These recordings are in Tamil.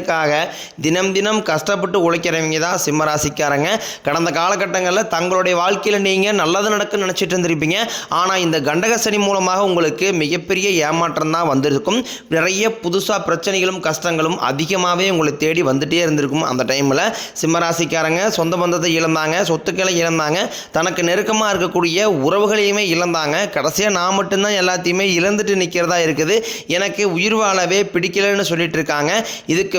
அப்படிங்கிறக்காக தினம் தினம் கஷ்டப்பட்டு உழைக்கிறவங்க தான் சிம்மராசிக்காரங்க. கடந்த காலகட்டங்களில் தங்களுடைய வாழ்க்கையில் நீங்கள் நல்லது நடக்குன்னு நினச்சிட்டு இருந்திருப்பீங்க. ஆனால் இந்த கண்டக சனி மூலமாக உங்களுக்கு மிகப்பெரிய ஏமாற்றம் தான் வந்திருக்கும். நிறைய புதுசாக பிரச்சனைகளும் கஷ்டங்களும் அதிகமாகவே உங்களை தேடி வந்துட்டே இருந்திருக்கும் அந்த டைமில். சிம்மராசிக்காரங்க சொந்த பந்தத்தை இழந்தாங்க சொத்துக்களை இழந்தாங்க தனக்கு நெருக்கமாக இருக்கக்கூடிய உறவுகளையுமே இழந்தாங்க. கடைசியாக நான் மட்டும்தான் எல்லாத்தையுமே இழந்துட்டு நிற்கிறதா இருக்குது. எனக்கு உயிர் வாழவே பிடிக்கலன்னு சொல்லிட்டு இருக்காங்க. இதுக்கு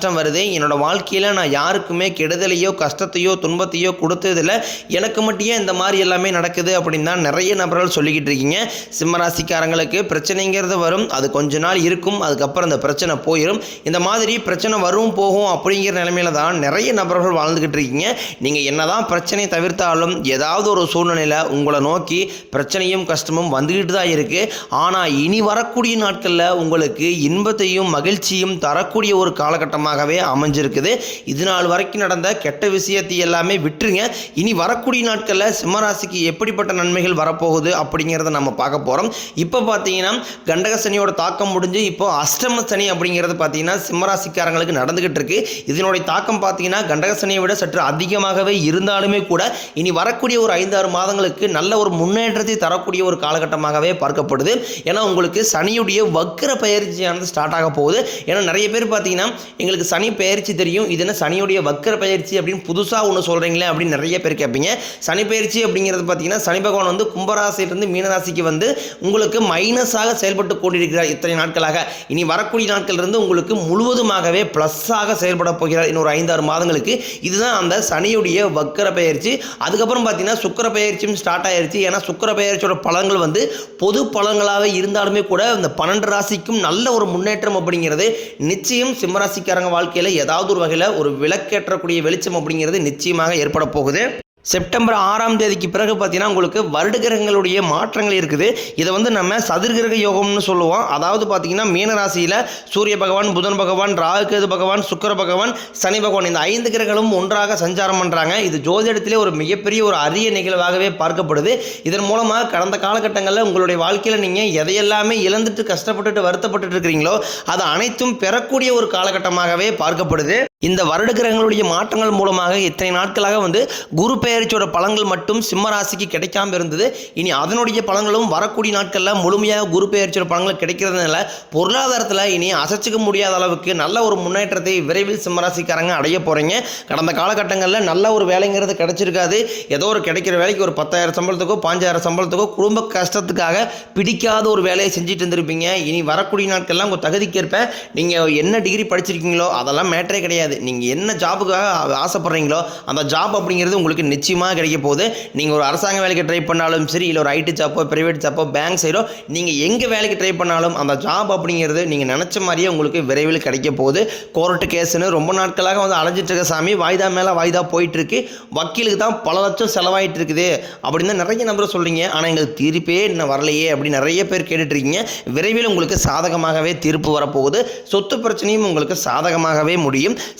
கஷ்டம் வருது என்னோட வாழ்க்கையில் நான் யாருக்குமே கெடுதலையோ கஷ்டத்தையோ துன்பத்தையோ கொடுத்ததில்ல. எனக்கு மட்டும் இந்த மாதிரி எல்லாமே நடக்குது அப்படின்னு தான் நிறைய நபர்கள் சொல்லிக்கிட்டு இருக்கீங்க. சிம்மராசிக்காரங்களுக்கு பிரச்சனைங்கிறது வரும் அது கொஞ்ச நாள் இருக்கும் அதுக்கப்புறம் அந்த பிரச்சனை போயிடும் இந்த மாதிரி பிரச்சனை வரும் போகும் அப்படிங்கிற நிலைமையில தான் நிறைய நபர்கள் வாழ்ந்துக்கிட்டு இருக்கீங்க. நீங்கள் என்னதான் பிரச்சனை தவிர்த்தாலும் ஏதாவது ஒரு சூழ்நிலையில் உங்களை நோக்கி பிரச்சனையும் கஷ்டமும் வந்துக்கிட்டு தான் இருக்குது ஆனால் இனி வரக்கூடிய நாட்களில் உங்களுக்கு இன்பத்தையும் மகிழ்ச்சியும் தரக்கூடிய ஒரு காலகட்டமாக காரணமாகவே அமைஞ்சிருக்குது. இது நாள் வரைக்கும் நடந்த கெட்ட விஷயத்தை எல்லாமே விட்டுருங்க. இனி வரக்கூடிய நாட்களில் சிம்மராசிக்கு எப்படிப்பட்ட நன்மைகள் வரப்போகுது அப்படிங்கிறத நம்ம பார்க்க போகிறோம் இப்போ பார்த்தீங்கன்னா கண்டக சனியோட தாக்கம் முடிஞ்சு இப்போ அஷ்டம சனி அப்படிங்கிறது பார்த்தீங்கன்னா சிம்மராசிக்காரங்களுக்கு நடந்துகிட்டு இருக்கு. இதனுடைய தாக்கம் பார்த்தீங்கன்னா கண்டக சனியை விட சற்று அதிகமாகவே இருந்தாலுமே கூட இனி வரக்கூடிய ஒரு ஐந்தாறு மாதங்களுக்கு நல்ல ஒரு முன்னேற்றத்தை தரக்கூடிய ஒரு காலகட்டமாகவே பார்க்கப்படுது. ஏன்னா உங்களுக்கு சனியுடைய வக்கர பயிற்சியானது ஸ்டார்ட் ஆக போகுது. ஏன்னா நிறைய பேர் பார்த்தீங்கன்னா எங்களுக்கு சனி பயிற்சி தெரியும். இது என்ன சனியுடைய வக்கர பயிற்சி அப்படின்னு புதுசாக ஒன்று சொல்கிறீங்களே அப்படின்னு நிறைய பேர் கேட்பீங்க. சனி பயிற்சி அப்படிங்கிறது பார்த்தீங்கன்னா சனி பகவான் வந்து கும்பராசியிலிருந்து மீனராசிக்கு வந்து உங்களுக்கு மைனஸாக செயல்பட்டு கொண்டிருக்கிறார் இத்தனை நாட்களாக. இனி வரக்கூடிய நாட்கள் இருந்து உங்களுக்கு முழுவதுமாகவே ப்ளஸ்ஸாக செயல்பட போகிறார். இன்னொரு ஐந்தாறு மாதங்களுக்கு இதுதான் அந்த சனியுடைய வக்கர பயிற்சி. அதுக்கப்புறம் பார்த்தீங்கன்னா சுக்கர பயிற்சியும் ஸ்டார்ட் ஆயிருச்சு. ஏன்னா சுக்கர பயிற்சியோட பலன்கள் வந்து பொது பலன்களாக இருந்தாலுமே கூட இந்த பன்னெண்டு ராசிக்கும் நல்ல ஒரு முன்னேற்றம் அப்படிங்கிறது நிச்சயம் சிம்மராசிக்காரங்க வாழ்க்கையில் ஏதாவது ஒரு வகையில் ஒரு விளக்கேற்றக்கூடிய வெளிச்சம் அப்படிங்கிறது நிச்சயமாக ஏற்பட போகுது. செப்டம்பர் ஆறாம் தேதிக்கு பிறகு பார்த்தீங்கன்னா உங்களுக்கு வருட கிரகங்களுடைய மாற்றங்கள் இருக்குது. இதை வந்து நம்ம சதுர்கிரக யோகம்னு சொல்லுவோம். அதாவது பார்த்தீங்கன்னா மீனராசியில் சூரிய பகவான் புதன் பகவான் ராகுகேது பகவான் சுக்கிர பகவான் சனி பகவான் இந்த ஐந்து கிரகங்களும் ஒன்றாக சஞ்சாரம் பண்ணுறாங்க இது ஜோதிடத்திலே ஒரு மிகப்பெரிய ஒரு அரிய நிகழ்வாகவே பார்க்கப்படுது. இதன் மூலமாக கடந்த காலகட்டங்களில் உங்களுடைய வாழ்க்கையில் நீங்கள் எதையெல்லாமே இழந்துட்டு கஷ்டப்பட்டுட்டு வருத்தப்பட்டுட்டு இருக்கிறீங்களோ அது அனைத்தும் பெறக்கூடிய ஒரு காலகட்டமாகவே பார்க்கப்படுது. இந்த வருட கிரகங்களுடைய மாற்றங்கள் மூலமாக இத்தனை நாட்களாக வந்து குரு பெயர்ச்சியோட பலன்கள் மட்டும் சிம்ம ராசிக்கு கிடைக்காம இருந்தது. இனி அதனுடைய பலன்களும் வரக்கூடிய நாட்களில் முழுமையாக குரு பெயர்ச்சியோட பலன்கள் கிடைக்கிறதுனால பொருளாதாரத்தில் இனி அசைச்சிக்க முடியாத அளவுக்கு நல்ல ஒரு முன்னேற்றத்தை விரைவில் சிம்மராசிக்காரங்க அடைய போகிறீங்க கடந்த காலகட்டங்களில் நல்ல ஒரு வேலைங்கிறது கிடைச்சிருக்காது. ஏதோ ஒரு கிடைக்கிற வேலைக்கு ஒரு பத்தாயிரம் சம்பளத்துக்கோ பாஞ்சாயிரம் சம்பளத்துக்கோ குடும்ப கஷ்டத்துக்காக பிடிக்காத ஒரு வேலையை செஞ்சுட்டு இருந்திருப்பீங்க. இனி வரக்கூடிய நாட்கள்லாம் உங்கள் தகுதிக்கேற்ப நீங்கள் என்ன டிகிரி படிச்சிருக்கீங்களோ அதெல்லாம் மேட்டரே கிடையாது. கிடையாது. நீங்கள் என்ன ஜாபுக்காக ஆசைப்பட்றீங்களோ அந்த ஜாப் அப்படிங்கிறது உங்களுக்கு நிச்சயமாக கிடைக்க போகுது. நீங்கள் ஒரு அரசாங்க வேலைக்கு ட்ரை பண்ணாலும் சரி இல்லை ஒரு ஐடி ஜாப்போ ப்ரைவேட் ஜாப்போ பேங்க் சைடோ நீங்கள் எங்கே வேலைக்கு ட்ரை பண்ணாலும் அந்த ஜாப் அப்படிங்கிறது நீங்கள் நினச்ச மாதிரியே உங்களுக்கு விரைவில் கிடைக்க போகுது. கோர்ட்டு கேஸுன்னு ரொம்ப நாட்களாக வந்து அலைஞ்சிட்டு இருக்க சாமி வாய்தா மேலே வாய்தா போயிட்டுருக்கு. வக்கீலுக்கு தான் பல லட்சம் செலவாயிட்டு இருக்குது. அப்படின்னு தான் நிறைய நம்பர் சொல்கிறீங்க ஆனால் எங்களுக்கு தீர்ப்பே இன்னும் வரலையே அப்படின்னு நிறைய பேர் கேட்டுட்ருக்கீங்க விரைவில் உங்களுக்கு சாதகமாகவே தீர்ப்பு வரப்போகுது. சொத்து பிரச்சனையும் உங்களுக்கு சாதகமாகவே முடியும்.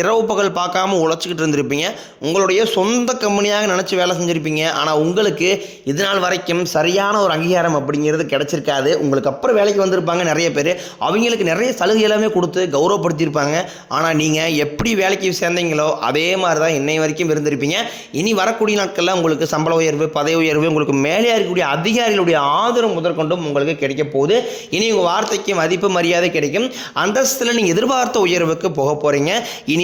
இரவு பகல் பார்க்காம உழைச்சிக்கிட்டு இருந்திருப்பீங்க. உங்களுடைய சொந்த கம்பெனியாக நினச்சி வேலை செஞ்சுருப்பீங்க. ஆனால் உங்களுக்கு இது நாள் வரைக்கும் சரியான ஒரு அங்கீகாரம் அப்படிங்கிறது கிடச்சிருக்காது. உங்களுக்கு அப்புறம் வேலைக்கு வந்திருப்பாங்க நிறைய பேர். அவங்களுக்கு நிறைய சலுகை எல்லாமே கொடுத்து கௌரவப்படுத்தியிருப்பாங்க. ஆனால் நீங்கள் எப்படி வேலைக்கு சேர்ந்தீங்களோ அதே மாதிரி தான் இன்னை வரைக்கும் இருந்திருப்பீங்க. இனி வரக்கூடிய நாட்களில் உங்களுக்கு சம்பள உயர்வு பதவி உயர்வு உங்களுக்கு மேலே இருக்கக்கூடிய அதிகாரிகளுடைய ஆதரவு முதற்கொண்டும் உங்களுக்கு கிடைக்க போகுது. இனி உங்கள் வார்த்தைக்கு மதிப்பு மரியாதை கிடைக்கும். அந்தஸ்தில் நீங்கள் எதிர்பார்த்த உயர்வுக்கு போக போகிறீங்க இனி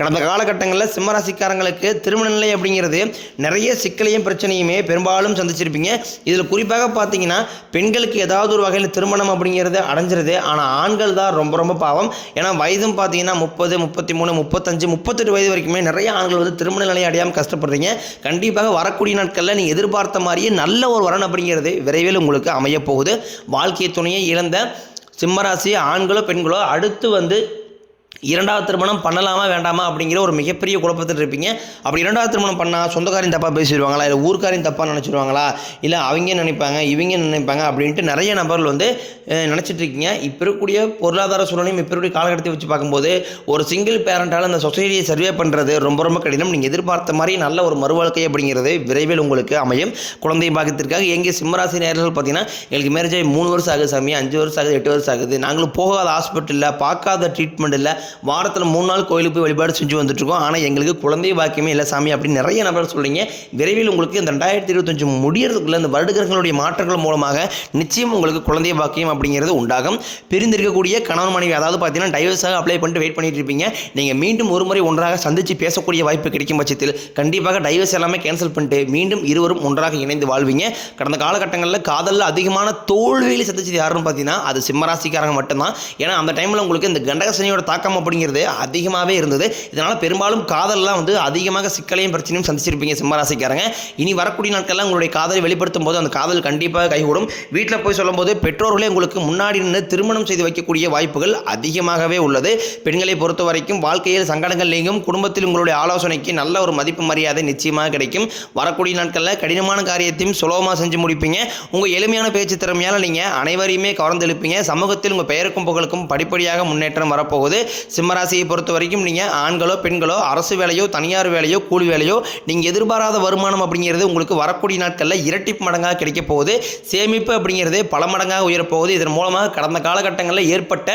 கடந்த காலகட்டங்களில் சிம்மராசிக்காரங்களுக்கு திருமண நிலை அப்படிங்கிறது நிறைய சிக்கலையும் பிரச்சனையுமே பெரும்பாலும் சந்திச்சிருப்பீங்க. இதில் குறிப்பாக பார்த்தீங்கன்னா பெண்களுக்கு ஏதாவது ஒரு வகையில் திருமணம் அப்படிங்கிறது அடைஞ்சிருது. ஆனால் ஆண்கள் தான் ரொம்ப ரொம்ப பாவம். ஏன்னா வயதும் பார்த்தீங்கன்னா முப்பது முப்பத்தி மூணு முப்பத்தஞ்சு முப்பத்தெட்டு வயது வரைக்குமே நிறைய ஆண்கள் வந்து திருமண நிலையை அடையாமல் கஷ்டப்படுறீங்க. கண்டிப்பாக வரக்கூடிய நாட்களில் நீங்கள் எதிர்பார்த்த மாதிரியே நல்ல ஒரு வரன் அப்படிங்கிறது விரைவில் உங்களுக்கு அமையப்போகுது வாழ்க்கை துணையை இழந்த சிம்மராசி ஆண்களோ பெண்களோ அடுத்து வந்து இரண்டாவது திருமணம் பண்ணலாமா வேண்டாமா அப்படிங்கிற ஒரு மிகப்பெரிய குழப்பத்தில் இருப்பீங்க. அப்படி இரண்டாவது திருமணம் பண்ணால் சொந்தக்காரையும் தப்பாக பேசிடுவாங்களா? இல்லை ஊர்க்காரையும் தப்பாக நினச்சிடுவாங்களா இல்லை அவங்க நினைப்பாங்க இவங்க நினைப்பாங்க அப்படின்ட்டு நிறைய நபர்கள் வந்து நினச்சிட்டு இருக்கீங்க. இப்போ இருக்கக்கூடிய பொருளாதார சூழ்நிலையும் இப்போ இருக்கக்கூடிய காலகட்டத்தை வச்சு பார்க்கும்போது ஒரு சிங்கிள் பேரண்டால் அந்த சொசைட்டியை சர்வே பண்ணுறது ரொம்ப ரொம்ப கடினம். நீங்கள் எதிர்பார்த்த மாதிரி நல்ல ஒரு மறுவாழ்க்கை அப்படிங்கிறது விரைவில் உங்களுக்கு அமையும். குழந்தையை பார்க்கறதுக்காக எங்கே சிம்மராசி நேரர்கள் பார்த்தீங்கன்னா எங்களுக்கு மேரேஜ் ஆகி மூணு வருஷம் ஆகுது சாமி அஞ்சு வருஷம் ஆகுது எட்டு வருஷம் ஆகுது. நாங்களும் போகாத ஹாஸ்பிட்டலில் பார்க்காத ட்ரீட்மெண்ட் இல்லை வாரத்தில் மூணு நாள் கோயிலுக்கு போய் வழிபாடு செஞ்சு வந்துட்டுருக்கோம். ஆனால் எங்களுக்கு குழந்தை பாக்கியமே இல்லை சாமி அப்படின்னு நிறைய நபர் சொல்கிறீங்க விரைவில் உங்களுக்கு இந்த ரெண்டாயிரத்தி இருபத்தஞ்சு முடியறதுக்குள்ள இந்த வருடகிரகங்களுடைய மாற்றங்கள் மூலமாக நிச்சயம் உங்களுக்கு குழந்தை பாக்கியம் அப்படிங்கிறது உண்டாகும். பிரிந்திருக்கக்கூடிய கணவன் மனைவி அதாவது பார்த்தீங்கன்னா டைவர்ஸாக அப்ளை பண்ணிட்டு வெயிட் பண்ணிட்டு இருப்பீங்க. நீங்கள் மீண்டும் ஒரு முறை ஒன்றாக சந்தித்து பேசக்கூடிய வாய்ப்பு கிடைக்கும் பட்சத்தில் கண்டிப்பாக டைவர்ஸ் எல்லாமே கேன்சல் பண்ணிட்டு மீண்டும் இருவரும் ஒன்றாக இணைந்து வாழ்வீங்க. கடந்த காலகட்டங்களில் காதலில் அதிகமான தோல்வியில் சந்திச்சது யாருன்னு பார்த்தீங்கன்னா அது சிம்மராசிக்காரங்க மட்டும்தான். ஏன்னா அந்த டைமில் உங்களுக்கு இந்த கண்டகசனியோட தாக்கம் அப்படிங்கிறது அதிகமாகவே இருந்தது. இதனால் பெரும்பாலும் காதல்லாம் வந்து அதிகமாக சிக்கலையும் பிரச்சனையும் சந்திச்சிருப்பீங்க சிம்மராசிக்காரங்க. இனி வரக்கூடிய நாட்கள்லாம் உங்களுடைய காதலை வெளிப்படுத்தும் போது அந்த காதல் கண்டிப்பாக கைகூடும். வீட்டில் போய் சொல்லும்போது பெற்றோர்களே உங்களுக்கு முன்னாடி நின்று திருமணம் செய்து வைக்கக்கூடிய வாய்ப்புகள் அதிகமாகவே உள்ளது. பெண்களை பொறுத்த வரைக்கும் வாழ்க்கையில் சங்கடங்கள் நீங்கும். குடும்பத்தில் உங்களுடைய ஆலோசனைக்கு நல்ல ஒரு மதிப்பு மரியாதை நிச்சயமாக கிடைக்கும். வரக்கூடிய நாட்களில் கடினமான காரியத்தையும் சுலபமாக செஞ்சு முடிப்பீங்க. உங்கள் எளிமையான பேச்சு திறமையால் நீங்கள் அனைவரையுமே கவர்ந்தெழுப்பீங்க. சமூகத்தில் உங்கள் பெயருக்கும் புகழுக்கும் படிப்படியாக முன்னேற்றம் வரப்போகுது. சிம்மராசியை பொறுத்த வரைக்கும் நீங்கள் ஆண்களோ பெண்களோ அரசு வேலையோ தனியார் வேலையோ கூலி வேலையோ நீங்கள் எதிர்பாராத வருமானம் அப்படிங்கிறது உங்களுக்கு வரக்கூடிய நாட்களில் இரட்டிப்பு மடங்காக கிடைக்க போகுது. சேமிப்பு அப்படிங்கிறது பல மடங்காக உயரப்போகுது. இதன் மூலமாக கடந்த காலகட்டங்களில் ஏற்பட்ட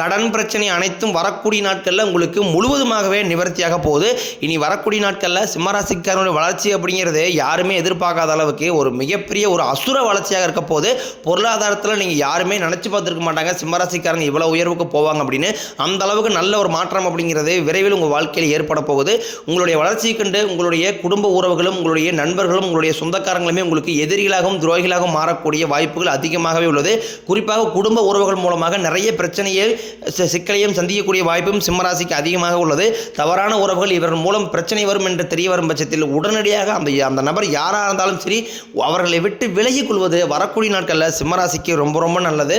கடன் பிரச்சனை அனைத்தும் வரக்கூடிய நாட்களில் உங்களுக்கு முழுவதுமாகவே நிவர்த்தியாக போகுது. இனி வரக்கூடிய நாட்களில் சிம்மராசிக்காரனுடைய வளர்ச்சி அப்படிங்கிறது யாருமே எதிர்பார்க்காத அளவுக்கு ஒரு மிகப்பெரிய ஒரு அசுர வளர்ச்சியாக இருக்க போது பொருளாதாரத்தில் நீங்கள் யாருமே நினச்சி பார்த்துருக்க மாட்டாங்க. சிம்மராசிக்காரங்க இவ்வளோ உயர்வுக்கு போவாங்க அப்படின்னு. அந்த அளவுக்கு நல்ல ஒரு மாற்றம் அப்படிங்கிறது விரைவில் உங்கள் வாழ்க்கையில் ஏற்பட போகுது. உங்களுடைய வளர்ச்சியை கண்டு உங்களுடைய குடும்ப உறவுகளும் உங்களுடைய நண்பர்களும் உங்களுடைய சொந்தக்காரங்களுமே உங்களுக்கு எதிரிகளாகவும் துரோகிகளாகவும் மாறக்கூடிய வாய்ப்புகள் அதிகமாகவே உள்ளது. குறிப்பாக குடும்ப உறவுகள் மூலமாக நிறைய பிரச்சனையை சிக்கலையும் சந்திக்கக்கூடிய வாய்ப்பும் சிம்மராசிக்கு அதிகமாக உள்ளது. தவறான உறவுகள் இவர்கள் மூலம் பிரச்சனை வரும் என்று தெரிய வரும் பட்சத்தில் உடனடியாக அந்த அந்த நபர் யாராக இருந்தாலும் சரி அவர்களை விட்டு விலகிக் கொள்வது வரக்கூடிய நாட்களில் சிம்மராசிக்கு ரொம்ப ரொம்ப நல்லது.